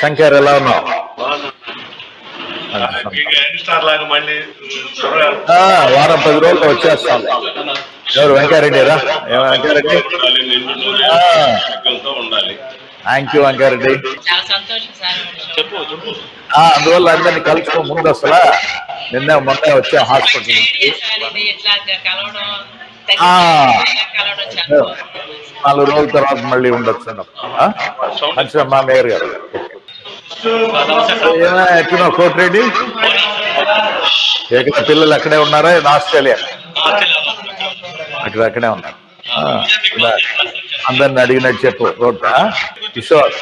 శంకర్ ఎలా ఉన్నావు? వారం పది రోజులు వచ్చేస్తాం. ఎవరు? వెంకారెడ్డి ఉండాలి థ్యాంక్ యూ వెంకారెడ్డి చాలా సంతోషం సార్. చెప్పు చెప్పు. ఆ, అందువల్ల అందరినీ కలుసుకో ముందు అసలు నిన్న మొన్న వచ్చా హాస్పిటల్ నాలుగు రోజుల తర్వాత మళ్ళీ ఉండొచ్చు మంచిగా మా మేయర్ గారు. ఏమైనా ఎట్లున్నావు కోటిరెడ్డి ఏకైనా పిల్లలు అక్కడే ఉన్నారా? ఇది ఆస్ట్రేలియా? అక్కడ అక్కడే ఉన్నారు. అందరిని అడిగినట్టు చెప్పు. రోడ్ కిషోర్?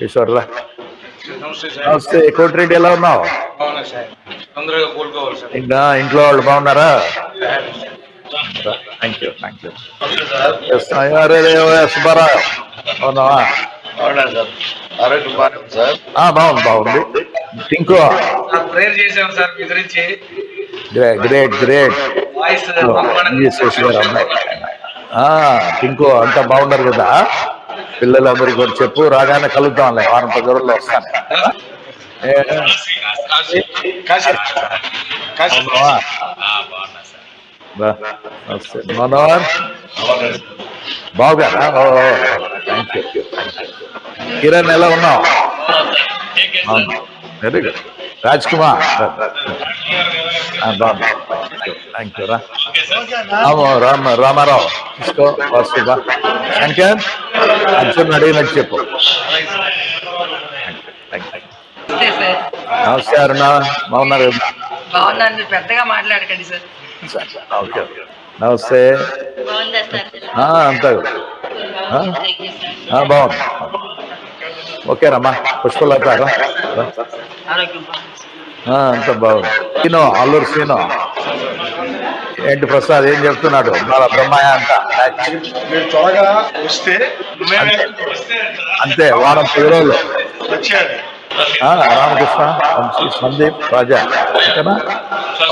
కిషోర్ రా. నమస్తే కోటిరెడ్డి ఎలా ఉన్నావు? ఇంకా ఇంట్లో వాళ్ళు బాగున్నారా? Thank you thank you Subbarao అవునావా అవునండి సార్? ఆరోగ్యం బాగుంది బాగుంది. టింకు ప్రేయర్ చేసాం సార్ మీ గురించి. గ్రేట్ గ్రేట్ టింకు అంతా బాగున్నారు కదా. పిల్లలందరికీ కూడా చెప్పు రాగానే కలుద్దాంలే. వారం పది రోజుల్లో వస్తాను. కాశీ. మనోహర్ బాగుగా థ్యాంక్ యూ కిరణ్ ఎలా ఉన్నావు? Very good Raj Kumar thank you రా. రాము రామ రామారావు. తీసుకో వాసుబా శంకర్ అర్జున్ అడిగినట్టు చెప్పు. నమస్తే అరుణ బాగున్నారు? బాగున్నాను. మీరు పెద్దగా మాట్లాడకండి సార్. ఓకే నమస్తే. అంతా బాగుంది ఓకే రమ్మా. పుష్పలత రా. రా. ఆరోగ్యం బాగుంది. ఆ, అంత బాగుంది సీను అల్లూరు సీను ఏంటి ప్రసాద్ ఏం చెప్తున్నాడు? మన బ్రహ్మయ్య అంట మీరు త్వరగా వస్తే మేమే వస్తే అంతే వారం పది రోజులు. రామకృష్ణ వంశీ సందీప్ రాజా ఓకేనా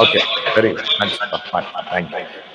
ఓకే వెరీ గుడ్ మంచి థ్యాంక్ యూ